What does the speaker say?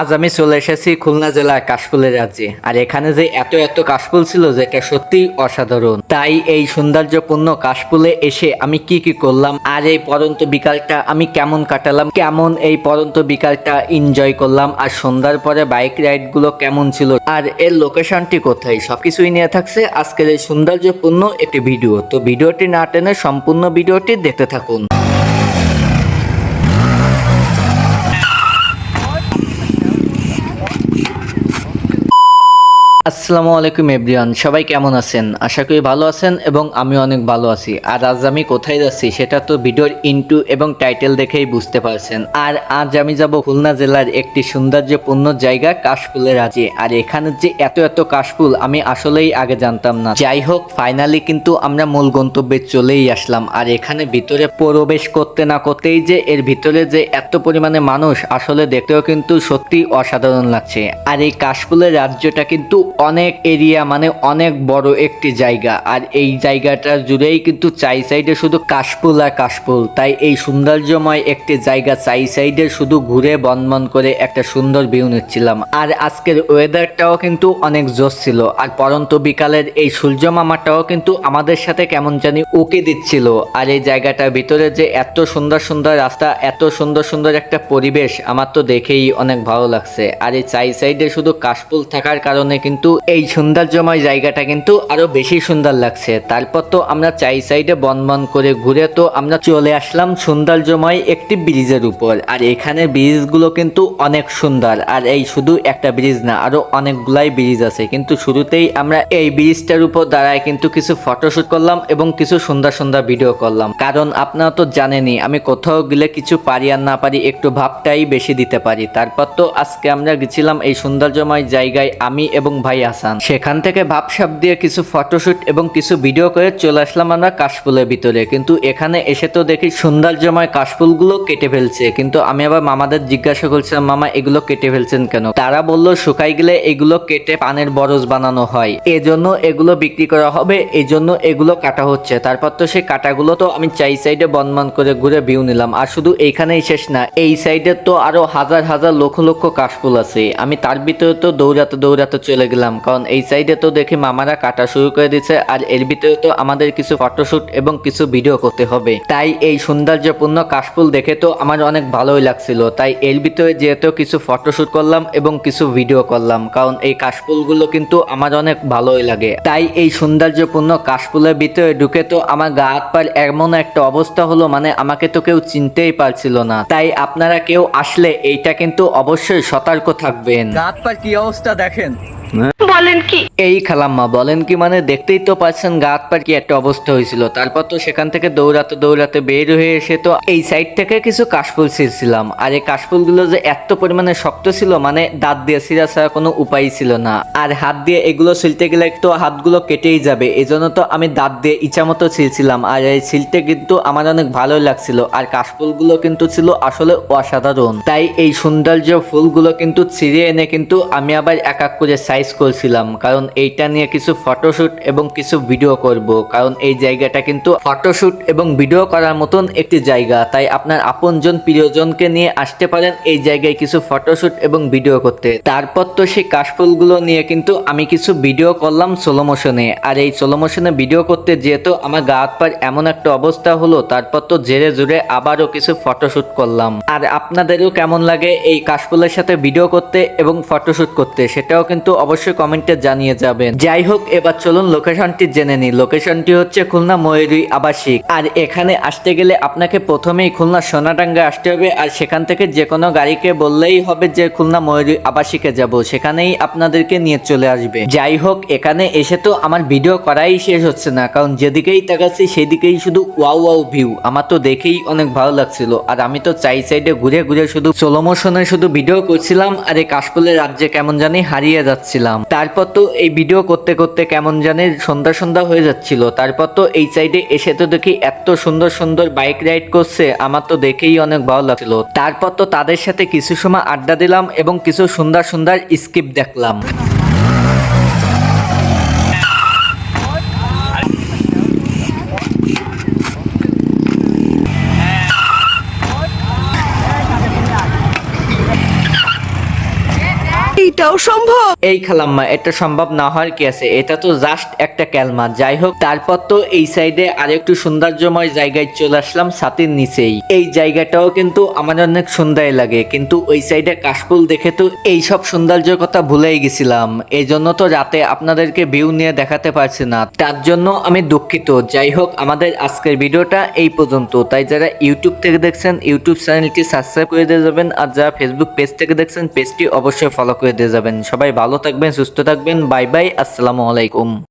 আজ আমি চলে এসেছি খুলনা জেলার কাশফুলের রাজ্যে। আর এখানে যে এত এত কাশফুল ছিল যেটা সত্যিই অসাধারণ। তাই এই সৌন্দর্যপূর্ণ কাশফুলে এসে আমি কি কি করলাম, আর এই পরন্ত বিকালটা আমি কেমন কাটালাম, কেমন এই পরন্ত বিকালটা এনজয় করলাম, আর সন্ধ্যার পরে বাইক রাইডগুলো কেমন ছিল, আর এর লোকেশনটি কোথায়, সবকিছুই নিয়ে থাকছে আজকের এই সৌন্দর্যপূর্ণ একটি ভিডিও তো ভিডিওটি না টেনে সম্পূর্ণ ভিডিওটি দেখতে থাকুন। আসসালামু আলাইকুম এভরিওয়ান, সবাই কেমন আছেন? আশা করি ভালো আছেন এবং আমি অনেক ভালো আছি। আর আজ আমি কোথায় যাচ্ছি সেটা তো ভিডিওর ইন্টু এবং টাইটেল দেখেই বুঝতে পারছেন। আর আজ আমি যাব খুলনা জেলার একটি সৌন্দর্যপূর্ণ জায়গা কাশফুলের রাজে আর এখানে যে এত এত কাশফুল আমি আসলেই আগে জানতাম না। যাই হোক ফাইনালি কিন্তু আমরা মূল গন্তব্যে চলেই আসলাম। আর এখানে ভিতরে প্রবেশ করতে না করতেই যে এর ভিতরে যে এত পরিমাণে মানুষ, আসলে দেখতেও কিন্তু সত্যি অসাধারণ লাগছে। আর এই কাশফুলের রাজ্যটা কিন্তু অনেক এরিয়া মানে অনেক বড় একটি জায়গা। আর এই জায়গাটা জুড়েই কিন্তু চাই সাইডে শুধু কাশফুল আর কাশফুল। তাই এই সৌন্দর্যময় একটি জায়গা চাই সাইডে শুধু ঘুরে বনবন করে একটা সুন্দর ভিউ নিচ্ছিলাম। আর আজকের ওয়েদারটাও কিন্তু অনেক জোর ছিল। আর পরন্ত বিকালের এই সূর্য মামাটাও কিন্তু আমাদের সাথে কেমন জানি উকে দিচ্ছিল। আর এই জায়গাটার ভিতরে যে এত সুন্দর সুন্দর রাস্তা, এত সুন্দর সুন্দর একটা পরিবেশ, আমার তো দেখেই অনেক ভালো লাগছে। আর এই চাই সাইডে শুধু কাশফুল থাকার কারণে কিন্তু এই সৌন্দর্যময় জায়গাটা কিন্তু আরও বেশি সুন্দর লাগছে। তারপর তো আমরা চাই সাইডে বন বন করে ঘুরে তো আমরা চলে আসলাম সৌন্দর্যময় একটি ব্রিজের উপর। আর এখানে ব্রিজগুলো কিন্তু অনেক সুন্দর। আর এই শুধু একটা ব্রিজ না, আরও অনেকগুলাই ব্রিজ আছে। কিন্তু শুরুতেই আমরা এই ব্রিজটার উপর দাঁড়ায় কিন্তু কিছু ফটোশুট করলাম এবং কিছু সুন্দর সুন্দর ভিডিও করলাম। কারণ আপনারা তো জানেনই, আমি কোথাও গেলে কিছু পারি আর না পারি একটু ভাবটাই বেশি দিতে পারি। তারপর তো আজকে আমরা গেছিলাম এই সৌন্দর্যময় জায়গায় আমি এবং ভাই হাসান সেখান থেকে ভাবসাব দিয়ে কিছু ফটোশুট এবং কিছু ভিডিও করে চলে আসলাম আমরা কাশফুলের ভিতরে। কিন্তু এখানে এসে তো দেখি সৌন্দর্যময় কাশফুলগুলো কেটে ফেলছে। কিন্তু আমি আবার মামাদের জিজ্ঞাসা করছিলাম, মামা, এগুলো কেটে ফেলছেন কেন? তারা বলল শুকাই গেলে এগুলো কেটে পানের বরজ বানানো হয়। এজন্য এগুলো বিক্রি করা হবে এই জন্য এগুলো কাটা হচ্ছে। তারপর তো সেই কাটাগুলো তো আমি চাই সাইডে বনবন করে ঘুরে ভিউ নিলাম। আর শুধু এইখানেই শেষ না, এই সাইডে তো আরও হাজার হাজার লক্ষ লক্ষ কাশফুল আছে। আমি তার ভিতরে তো দৌড়াতে দৌড়াতে চলে গেলাম। কারণ এই সাইডে তো দেখি মামারা কাটা শুরু করে দিচ্ছে আর এর ভিতরে তো আমাদের কিছু ফটোশুট এবং কিছু ভিডিও করতে হবে। তাই এই সৌন্দর্যপূর্ণ কাশফুল দেখে তো আমার অনেক ভালোই লাগছিল। তাই এর ভিতরে যেহেতু কিছু ফটোশুট করলাম এবং কিছু ভিডিও করলাম কারণ এই কাশফুলগুলো কিন্তু আমার অনেক ভালোই লাগে। তাই এই সৌন্দর্যপূর্ণ কাশফুলের ভিতরে ঢুকে তো আমার গা হাত পার এমন একটা অবস্থা হলো মানে আমাকে তো কেউ চিনতেই পারছিল না। তাই আপনারা কেউ আসলে এইটা কিন্তু অবশ্যই সতর্ক থাকবেন। গা হাত পার কি অবস্থা দেখেন? এই খালাম্মা, বলেন কি মানে দেখতেই তো পাচ্ছেন গা পার কি একটা অবস্থা হয়েছিল। তারপর তো সেখান থেকে দৌড়াতে দৌড়াতে বের হয়ে এসে তো এই সাইড থেকে কিছু কাশফুল ছিঁড়ছিলাম। আর এই কাশফুলগুলো যে এত পরিমাণে শক্ত ছিল মানে দাঁত দিয়ে ছিঁড়া ছাড়া কোনো উপায় ছিল না। আর হাত দিয়ে এগুলো ছিলতে গেলে তো হাতগুলো কেটেই যাবে এই জন্য তো আমি দাঁত দিয়ে ইচ্ছা মতো ছিলছিলাম আর এই ছিলতে কিন্তু আমার অনেক ভালোই লাগছিল, আর কাশফুলগুলো কিন্তু ছিল আসলে অসাধারণ। তাই এই সৌন্দর্য ফুলগুলো কিন্তু ছিঁড়ে এনে কিন্তু আমি আবার এক এক করে সাইজ করছিলাম, কারণ এইটা নিয়ে কিছু ফটোশুট এবং কিছু ভিডিও করব, কারণ এই জায়গাটা কিন্তু ফটোশুট এবং ভিডিও করার মতন একটি জায়গা। তাই আপনার আপনজন, প্রিয়জনকে নিয়ে আসতে পারেন এই জায়গায় কিছু ফটোশুট এবং ভিডিও করতে। তারপর তো সেই কাশফুলগুলো নিয়ে কিন্তু আমি কিছু ভিডিও করলাম সোলো মোশনে আর এই সোলো মোশনে ভিডিও করতে যেহেতু আমার গা হাত পার এমন একটা অবস্থা হলো, তারপর তো জেরে জুড়ে আবারও কিছু ফটোশুট করলাম। আর আপনাদেরও কেমন লাগে এই কাশফুলের সাথে ভিডিও করতে এবং ফটোশুট করতে, সেটাও কিন্তু অবশ্যই কমেন্টে জানিয়ে যাবেন। যাই হোক এবার চলুন লোকেশনটি জেনে নিই। লোকেশনটি হচ্ছে খুলনা ময়ূরী আবাসিক। আর এখানে আসতে গেলে আপনাকে প্রথমেই খুলনা সোনাডাঙ্গা আসতে হবে। আর সেখান থেকে যে কোনো গাড়িকে বললেই হবে যে খুলনা ময়ূরী আবাসিকে যাব। সেখানেই আপনাদেরকে নিয়ে চলে আসবে। যাই হোক এখানে এসে তো আমার ভিডিও করাই শেষ হচ্ছে না। কারণ যেদিকেই তাকাচ্ছি, সেদিকেই শুধু ওয়াও ওয়াও ভিউ। আমার তো দেখেই অনেক ভালো লাগছিল। আর আমি তো চাই সাইডে ঘুরে ঘুরে শুধু সোলো মোশনে শুধু ভিডিও করছিলাম। আর এই কাশফুলের রাজ্যে কেমন জানি হারিয়ে যাচ্ছিলাম। তারপর তো এই ভিডিও করতে করতে কেমন জানে সন্ধ্যা সন্ধ্যা হয়ে যাচ্ছিল। তারপর তো এই সাইডে এসে তো দেখি এত সুন্দর সুন্দর বাইক রাইড করছে, আমার তো দেখেই অনেক ভালো লাগছিল। তারপর তো তাদের সাথে কিছু সময় আড্ডা দিলাম এবং কিছু সুন্দর সুন্দর স্কিপ দেখলাম। এইটাও সম্ভব? এই খালাম্মা, এটা সম্ভব না হওয়ার কি আছে? এটা তো জাস্ট একটা ক্যালমা। যাই হোক তারপর তো এই সাইডে আরেকটু সৌন্দর্যময় জায়গায় চলে আসলাম ছাতির নিচেই। এই জায়গাটাও কিন্তু আমার অনেক সুন্দর লাগে। কিন্তু ওই সাইডে কাশফুল দেখে তো এই সব সৌন্দর্যের কথা ভুলেই গেছিলাম। এই জন্য তো রাতে আপনাদেরকে ভিউ নিয়ে দেখাতে পারছি না। তার জন্য আমি দুঃখিত। যাই হোক আমাদের আজকের ভিডিওটা এই পর্যন্ত। তাই যারা ইউটিউব থেকে দেখছেন ইউটিউব চ্যানেলটি সাবস্ক্রাইব করে দিয়ে যাবেন। আর যারা ফেসবুক পেজ থেকে দেখছেন পেজটি অবশ্যই ফলো করে দিয়ে যাবেন। সবাই ভালো থাকবেন সুস্থ থাকবেন। বাই বাই আসসালামু আলাইকুম।